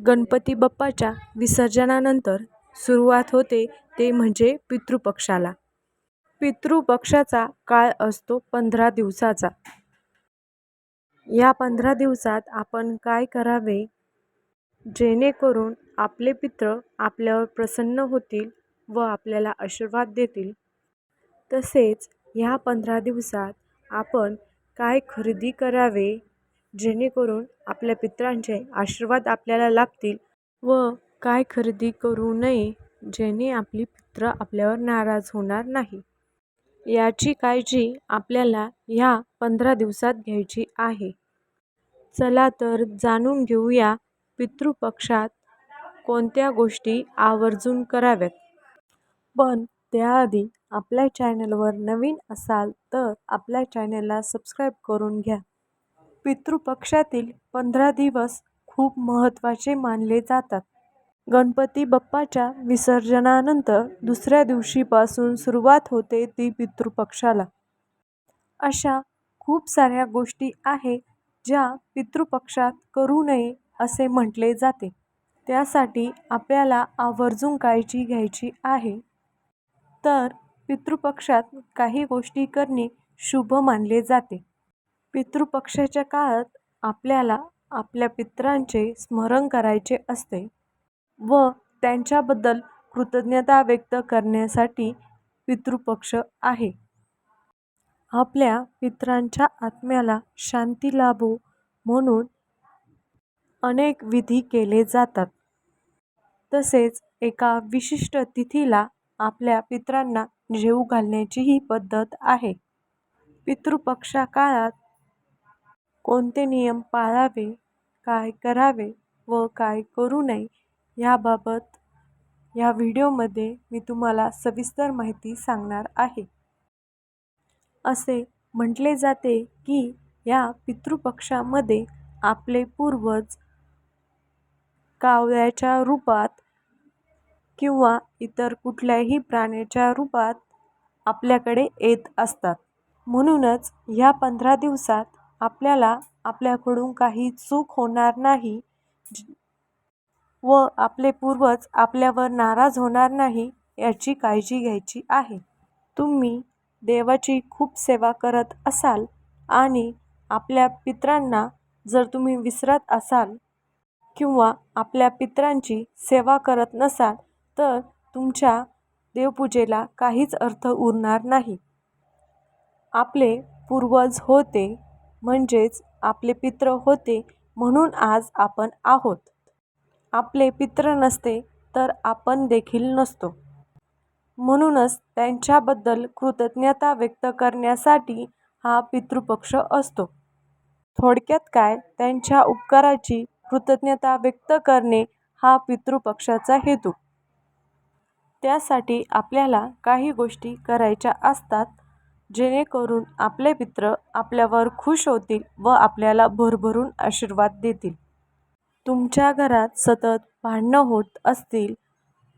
गणपती बाप्पाच्या विसर्जनानंतर सुरुवात होते ते म्हणजे पितृपक्षाला. पितृपक्षाचा काळ असतो पंधरा दिवसाचा. या पंधरा दिवसात आपण काय करावे, जेणेकरून आपले पित्र आपल्यावर प्रसन्न होतील व आपल्याला आशीर्वाद देतील, तसेच ह्या पंधरा दिवसात आपण काय खरेदी करावे, जेणेकरून आपल्या पितरांचे आशीर्वाद आपल्याला लाभतील व काय खरेदी करू नये, जेणे आपली पित्र आपल्यावर नाराज होणार नाही याची काळजी आपल्याला ह्या पंधरा दिवसात घ्यायची आहे. चला तर जाणून घेऊया पितृपक्षात कोणत्या गोष्टी आवर्जून कराव्यात. पण त्याआधी आपल्या चॅनलवर नवीन असाल तर आपल्या चॅनलला सबस्क्राईब करून घ्या. पितृपक्षातील पंधरा दिवस खूप महत्त्वाचे मानले जातात. गणपती बाप्पाच्या विसर्जनानंतर दुसऱ्या दिवशीपासून सुरुवात होते ती पितृपक्षाला. अशा खूप साऱ्या गोष्टी आहे ज्या पितृपक्षात करू नये असे म्हटले जाते. त्यासाठी आपल्याला आवर्जून काळजी घ्यायची आहे. तर पितृपक्षात काही गोष्टी करणे शुभ मानले जाते. पितृपक्षाच्या काळात आपल्याला आपल्या पितरांचे स्मरण करायचे असते व त्यांच्याबद्दल कृतज्ञता व्यक्त करण्यासाठी पितृपक्ष आहे. आपल्या पितरांच्या आत्म्याला शांती लाभो म्हणून अनेक विधी केले जातात. तसेच एका विशिष्ट तिथीला आपल्या पितरांना जेवू घालण्याचीही पद्धत आहे. पितृपक्षा काळात कोणते नियम पाळावे, काय करावे व काय करू नये याबाबत ह्या व्हिडिओमध्ये मी तुम्हाला सविस्तर माहिती सांगणार आहे. असे म्हटले जाते की या पितृपक्षामध्ये आपले पूर्वज कावळ्याच्या रूपात किंवा इतर कुठल्याही प्राण्याच्या रूपात आपल्याकडे येत असतात. म्हणूनच ह्या पंधरा दिवसात आपल्याला आपल्याकडून काही चूक होणार नाही व आपले पूर्वज आपल्यावर नाराज होणार नाही याची काळजी घ्यायची आहे. तुम्ही देवाची खूप सेवा करत असाल आणि आपल्या पितरांना जर तुम्ही विसरत असाल किंवा आपल्या पित्रांची सेवा करत नसाल तर तुमच्या देवपूजेला काहीच अर्थ उरणार नाही. आपले पूर्वज होते म्हणजेच आपले पित्र होते म्हणून आज आपण आहोत. आपले पित्र नसते तर आपण देखील नसतो. म्हणूनच त्यांच्याबद्दल कृतज्ञता व्यक्त करण्यासाठी हा पितृपक्ष असतो. थोडक्यात काय त्यांच्या उपकाराची कृतज्ञता व्यक्त करणे हा पितृपक्षाचा हेतू. त्यासाठी आपल्याला काही गोष्टी करायच्या असतात जेणेकरून आपले मित्र आपल्यावर खुश होतील व आपल्याला भरभरून आशीर्वाद देतील. तुमच्या घरात सतत भांडणं होत असतील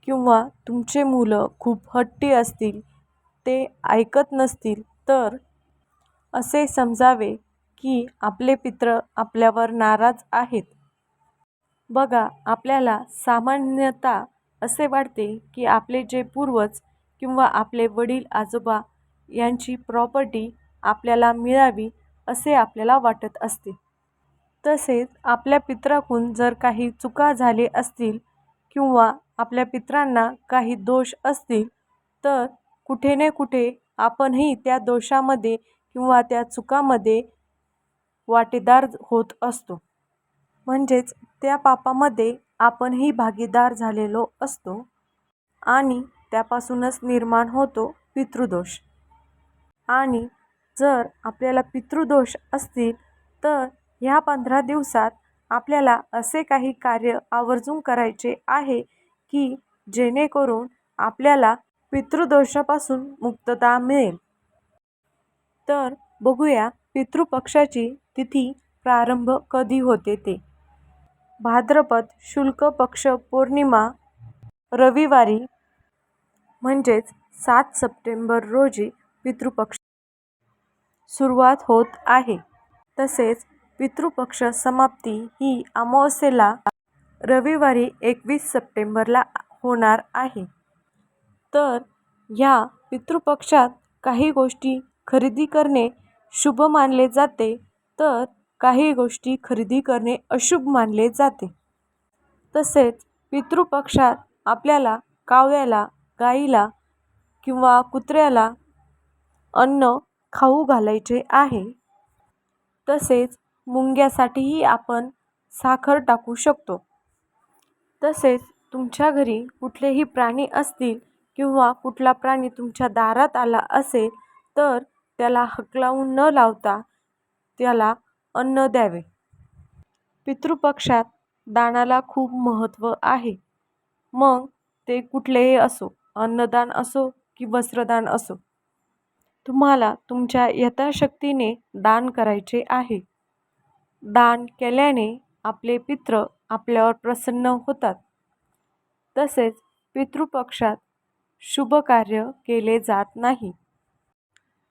किंवा तुमचे मुलं खूप हट्टी असतील, ते ऐकत नसतील तर असे समजावे की आपले पित्र आपल्यावर नाराज आहेत. बघा आपल्याला सामान्यतः असे वाटते की आपले जे पूर्वज किंवा आपले वडील आजोबा यांची प्रॉपर्टी आपल्याला मिळावी असे आपल्याला वाटत असते. तसेच आपल्या पित्राकून जर काही चुका झाले असतील किंवा आपल्या पित्रांना काही दोष असतील तर कुठे ना कुठे आपणही त्या दोषामध्ये किंवा त्या चुकामध्ये वाटेदार होत असतो. म्हणजेच त्या पापामध्ये आपणही भागीदार झालेलो असतो आणि त्यापासूनच निर्माण होतो पितृदोष. आणि जर आपल्याला पितृदोष असतील तर ह्या पंधरा दिवसात आपल्याला असे काही कार्य आवर्जून करायचे आहे की जेणेकरून आपल्याला पितृदोषापासून मुक्तता मिळेल. तर बघूया पितृपक्षाची तिथी प्रारंभ कधी होते ते. भाद्रपद शुल्क पक्ष पौर्णिमा रविवारी म्हणजेच सात सप्टेंबर रोजी पितृपक्ष सुरुवात होत आहे. तसेच पितृपक्ष समाप्ती ही अमावस्येला रविवारी एकवीस सप्टेंबरला होणार आहे तर ह्या पितृपक्षात काही गोष्टी खरेदी करणे शुभ मानले जाते तर काही गोष्टी खरेदी करणे अशुभ मानले जाते तसेच पितृपक्षात आपल्याला कावळ्याला गाईला किंवा कुत्र्याला अन्न खाऊ घालायचे आहे. तसेच मुंग्यासाठीही आपण साखर टाकू शकतो. तसेच तुमच्या घरी कुठलेही प्राणी असतील किंवा कुठला प्राणी तुमच्या दारात आला असेल तर त्याला हकलावून न लावता त्याला अन्न द्यावे. पितृपक्षात दानाला खूप महत्त्व आहे. मग ते कुठलेही असो अन्नदान असो की वस्त्रदान असो तुम्हाला तुमच्या यथाशक्तीने दान करायचे आहे. दान केल्याने आपले पित्र आपल्यावर प्रसन्न होतात. तसेच पितृपक्षात शुभ कार्य केले जात नाही.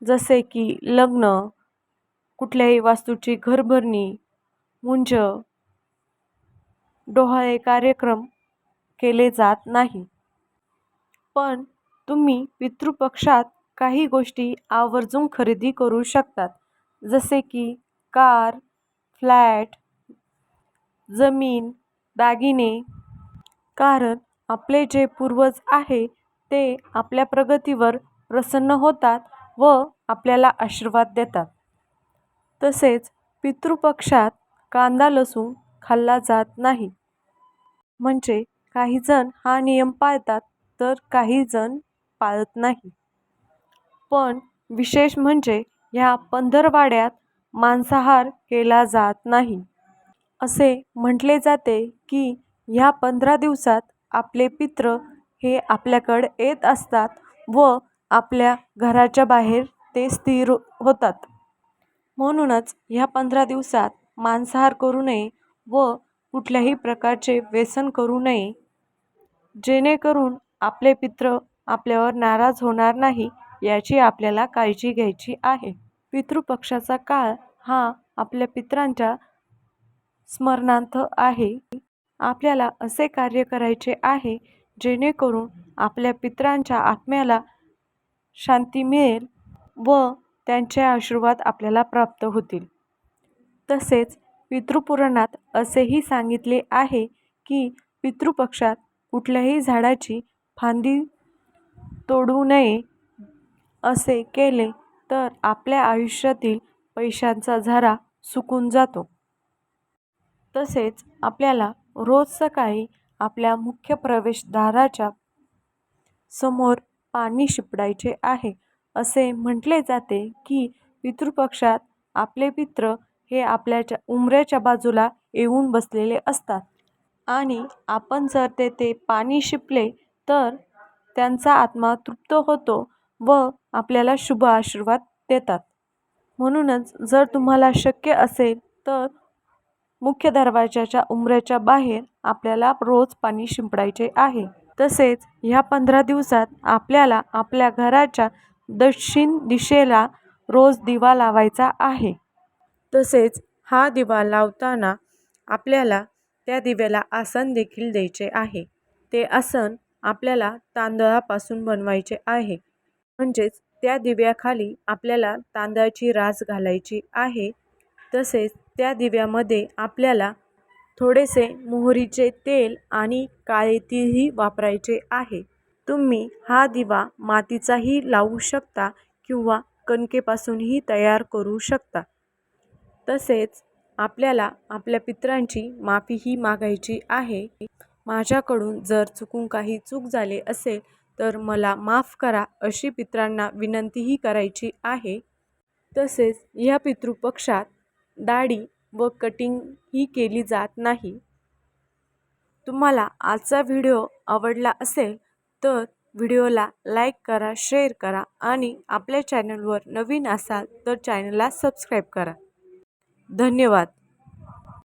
जसे की लग्न कुठल्याही वास्तूची घरभरणी मुंज डोहाळे कार्यक्रम केले जात नाही. पण तुम्ही पितृपक्षात काही गोष्टी आवर्जून खरेदी करू शकतात. जसे की कार फ्लॅट जमीन दागिने. कारण आपले जे पूर्वज आहे ते आपल्या प्रगतीवर प्रसन्न होतात व आपल्याला आशीर्वाद देतात. तसेच पितृपक्षात कांदा लसूण खाल्ला जात नाही. म्हणजे काहीजण हा नियम पाळतात तर काहीजण पाळत नाही. पण विशेष म्हणजे ह्या पंधरवाड्यात मांसाहार केला जात नाही. असे म्हटले जाते की ह्या पंधरा दिवसात आपले पित्र हे आपल्याकडे येत असतात व आपल्या घराच्या बाहेर ते स्थिर होतात. म्हणूनच ह्या पंधरा दिवसात मांसाहार करू नये व कुठल्याही प्रकारचे व्यसन करू नये. जेणेकरून आपले पित्र आपल्यावर नाराज होणार नाही याची आपल्याला काळजी घ्यायची आहे. पितृपक्षाचा काळ हा आपल्या पितरांच्या स्मरणार्थ आहे. आपल्याला असे कार्य करायचे आहे जेणेकरून आपल्या पित्रांच्या आत्म्याला शांती मिळेल व त्यांचे आशीर्वाद आपल्याला प्राप्त होतील. तसेच पितृपुराणात असेही सांगितले आहे की पितृपक्षात कुठल्याही झाडाची फांदी तोडू नये. असे केले तर आपल्या आयुष्यातील पैशांचा झरा सुकून जातो. तसेच आपल्याला रोज सकाळी आपल्या मुख्य प्रवेशद्वाराच्या समोर पाणी शिंपडायचे आहे. असे म्हटले जाते की पितृपक्षात आपले पित्र हे आपल्याच्या उंबऱ्याच्या बाजूला येऊन बसलेले असतात. आणि आपण जर तेथे पाणी शिंपले तर त्यांचा आत्मा तृप्त होतो व आपल्याला शुभ आशीर्वाद देतात. म्हणूनच जर तुम्हाला शक्य असेल तर मुख्य दरवाजाच्या उंबऱ्याच्या बाहेर आपल्याला रोज पाणी शिंपडायचे आहे. तसेच ह्या पंधरा दिवसात आपल्याला आपल्या घराच्या दक्षिण दिशेला रोज दिवा लावायचा आहे. तसेच हा दिवा लावताना आपल्याला त्या दिव्याला आसन देखील द्यायचे आहे. ते आसन आपल्याला तांदळापासून बनवायचे आहे. म्हणजेच त्या दिव्याखाली आपल्याला तांदळाची रास घालायची आहे. तसेच त्या दिव्यामध्ये आपल्याला थोडेसे मोहरीचे तेल आणि काळे तीळही वापरायचे आहे. तुम्ही हा दिवा मातीचाही लावू शकता किंवा कणकेपासूनही तयार करू शकता. तसेच आपल्याला आपल्या पितरांची माफीही मागायची आहे. माझ्याकडून जर चुकून काही चूक झाले असेल तर मला माफ करा अशी पित्रांना विनंतीही करायची आहे. तसेच ह्या पितृपक्षात दाढी व कटिंग ही केली जात नाही. तुम्हाला आजचा व्हिडिओ आवडला असेल तर व्हिडिओला लाईक करा शेअर करा आणि आपल्या चॅनलवर नवीन असाल तर चॅनलला सबस्क्राईब करा. धन्यवाद.